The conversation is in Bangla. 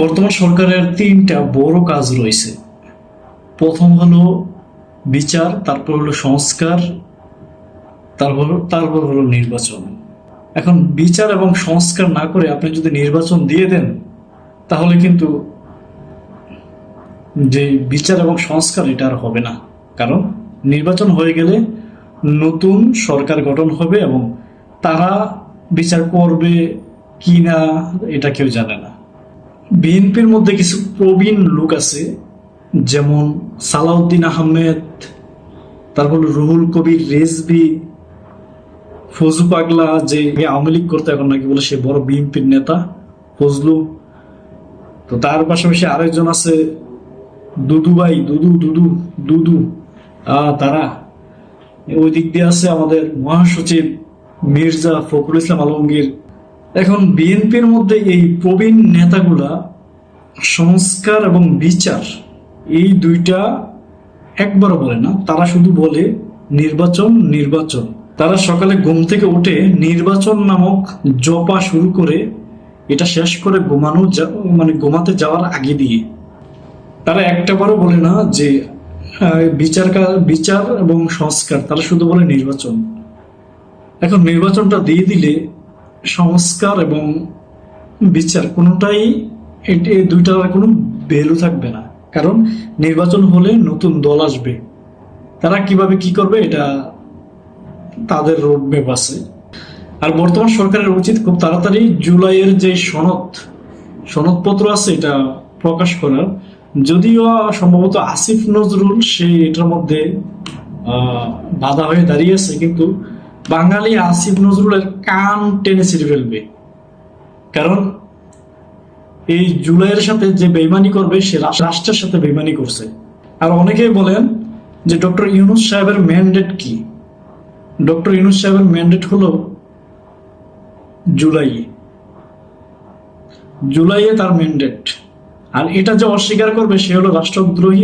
বর্তমান সরকারের তিনটা বড় কাজ রয়েছে। প্রথম হলো বিচার, তারপর হলো সংস্কার, তারপর তারপর হলো নির্বাচন। এখন বিচার এবং সংস্কার না করে আপনি যদি নির্বাচন দিয়ে দেন, তাহলে কিন্তু যে বিচার এবং সংস্কার, এটা আর হবে না। কারণ নির্বাচন হয়ে গেলে নতুন সরকার গঠন হবে এবং তারা বিচার করবে কি না, এটা কেউ জানে না। বিএনপির মধ্যে কিছু প্রবীণ লোক আছে, যেমন সালাউদ্দিন আহমেদ, তারপর রুহুল কবির রেজবি ফজু পাগলা, যে আওয়ামী লীগ করতে এখন নাকি বলে সে বড় বিএনপির নেতা, ফজলু। তো তার পাশাপাশি আরেকজন আছে, দুদু ভাই, দুদু দুদু দুদু তারা। ওই দিক দিয়ে আছে আমাদের মহাসচিব মির্জা ফখরুল ইসলাম আলমগীর। এখন বিএনপির মধ্যে এই প্রবীণ নেতাগুলা সংস্কার এবং বিচার, এই দুইটা একবারও বলে না, তারা শুধু বলে নির্বাচন নির্বাচন। তারা সকালে ঘুম থেকে উঠে নির্বাচন নামক জপা শুরু করে এটা শেষ করে ঘুমানো মানে ঘুমাতে যাওয়ার আগে দিয়ে। তারা একটাবারও বলে না যে বিচার বিচার এবং সংস্কার, তারা শুধু বলে নির্বাচন। এখন নির্বাচনটা দিয়ে দিলে সংস্কার এবং বিচার, কোনোটাই এই দুইটার কোনো ভ্যালু থাকবে না। কারণ নির্বাচন হলে নতুন দল আসবে। তারা কীভাবে কি করবে এটা তাদের রোডম্যাপ আছে। আর বর্তমান সরকারের উচিত খুব তাড়াতাড়ি জুলাইয়ের যে সনদ, সনদপত্র আছে এটা প্রকাশ করার। যদিও সম্ভবত আসিফ নজরুল, সে এটার মধ্যে বাধা হয়ে দাঁড়িয়েছে কিন্তু বাঙালি আসিফ নজরুলের কান টেনে ছিঁড়ে ফেলবে। কারণ এই জুলাইয়ের সাথে যে বেইমানি করবে, সে রাষ্ট্রের সাথে বেইমানি করছে। আর অনেকেই বলেন যে ডক্টর ইউনুস সাহেবের ম্যান্ডেট কি? ডক্টর ইউনুস সাহেবের ম্যান্ডেট হলো জুলাই। জুলাইয়ে তার ম্যান্ডেট আর এটা যে অস্বীকার করবে, সে হলো রাষ্ট্রদ্রোহী